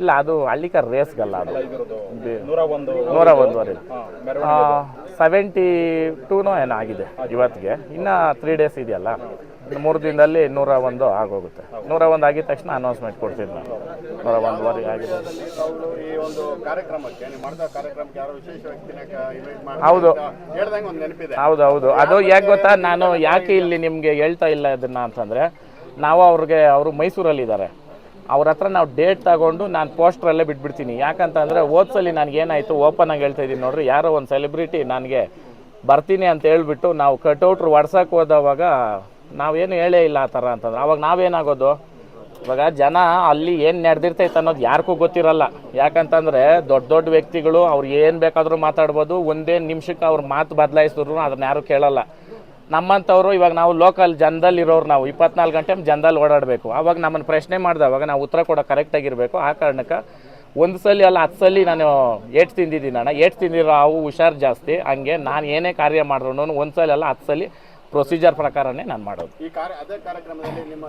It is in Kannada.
ಇಲ್ಲ ಅದು ಹಳ್ಳಿಕ ರೇಸ್ಗಲ್ಲ ಅದು. ನೂರ ಒಂದು ನೂರ ಒಂದುವರೆ ಸೆವೆಂಟಿ ಟೂನೋ ಏನೋ ಆಗಿದೆ ಇವತ್ತಿಗೆ. ಇನ್ನು ತ್ರೀ ಡೇಸ್ ಇದೆಯಲ್ಲ. ಮೂರು ದಿನದಲ್ಲಿ ನೂರ ಒಂದು ಆಗೋಗುತ್ತೆ. ನೂರ ಒಂದು ಆಗಿದ ತಕ್ಷಣ ಅನೌನ್ಸ್ಮೆಂಟ್ ಕೊಡ್ತೀನಿ ನಾನು. ನೂರ ಒಂದುವರೆ ಆಗಿದೆ. ಹೌದು. ಹೌದು. ಹೌದು ಅದು ಯಾಕೆ ಗೊತ್ತಾ? ನಾನು ಯಾಕೆ ಇಲ್ಲಿ ನಿಮಗೆ ಹೇಳ್ತಾ ಇಲ್ಲ ಇದನ್ನ ಅಂತಂದರೆ ನಾವು ಅವ್ರಿಗೆ ಅವರು ಮೈಸೂರಲ್ಲಿದ್ದಾರೆ. ಅವ್ರ ಹತ್ರ ನಾವು ಡೇಟ್ ತಗೊಂಡು ನಾನು ಪೋಸ್ಟ್ರಲ್ಲೇ ಬಿಟ್ಬಿಡ್ತೀನಿ. ಯಾಕಂತಂದರೆ ಓದ್ಸಲಿ ನನಗೆ ಏನಾಯಿತು ಓಪನ್ ಆಗಿ ಹೇಳ್ತಾ ಇದ್ದೀನಿ ನೋಡ್ರಿ, ಯಾರೋ ಒಂದು ಸೆಲೆಬ್ರಿಟಿ ನನಗೆ ಬರ್ತೀನಿ ಅಂತ ಹೇಳ್ಬಿಟ್ಟು ನಾವು ಕಟೌಟ್ರು ಹೊಡ್ಸಕ್ಕೆ ಹೋದವಾಗ ನಾವೇನು ಹೇಳೇ ಇಲ್ಲ ಆ ಥರ ಅಂತಂದ್ರೆ. ಅವಾಗ ನಾವೇನಾಗೋದು? ಇವಾಗ ಜನ ಅಲ್ಲಿ ಏನು ನಡೆದಿರ್ತೈತೆ ಅನ್ನೋದು ಯಾರಿಗೂ ಗೊತ್ತಿರಲ್ಲ. ಯಾಕಂತಂದರೆ ದೊಡ್ಡ ದೊಡ್ಡ ವ್ಯಕ್ತಿಗಳು ಅವ್ರು ಏನು ಬೇಕಾದರೂ ಮಾತಾಡ್ಬೋದು, ಒಂದೇ ನಿಮಿಷಕ್ಕೆ ಅವ್ರ ಮಾತು ಬದಲಾಯಿಸಿದ್ರು ಅದನ್ನ ಯಾರು ಕೇಳಲ್ಲ. ನಮ್ಮಂಥವ್ರು ಇವಾಗ ನಾವು ಲೋಕಲ್ ಜನದಲ್ಲಿ ಇರೋರು ನಾವು ಇಪ್ಪತ್ನಾಲ್ಕು ಗಂಟೆ ಜನದಲ್ಲಿ ಓಡಾಡಬೇಕು. ಅವಾಗ ನಮ್ಮನ್ನು ಪ್ರಶ್ನೆ ಮಾಡಿದವಾಗ ನಾವು ಉತ್ತರ ಕೊಡೋ ಕರೆಕ್ಟಾಗಿರಬೇಕು ಆ ಕಾರಣಕ್ಕೆ ಒಂದು ಸಲ ಅಲ್ಲ, ಹತ್ತು ಸಲ ನಾನು ಏಟ್ ತಿಂದಿದ್ದೀನಿ ಅಣ್ಣ. ಏಟ್ ತಿಂದಿರೋ ಅವು ಹುಷಾರು ಜಾಸ್ತಿ. ಹಂಗೆ ನಾನು ಏನೇ ಕಾರ್ಯ ಮಾಡಿದ್ರು ಒಂದು ಸಲ ಅಲ್ಲ, ಹತ್ತು ಸಲ ಪ್ರೊಸೀಜರ್ ಪ್ರಕಾರನೇ ನಾನು ಮಾಡೋದು. ಈ ಕಾರ್ಯ, ಅದೇ ಕಾರ್ಯಕ್ರಮದಲ್ಲಿ ನಿಮ್ಮ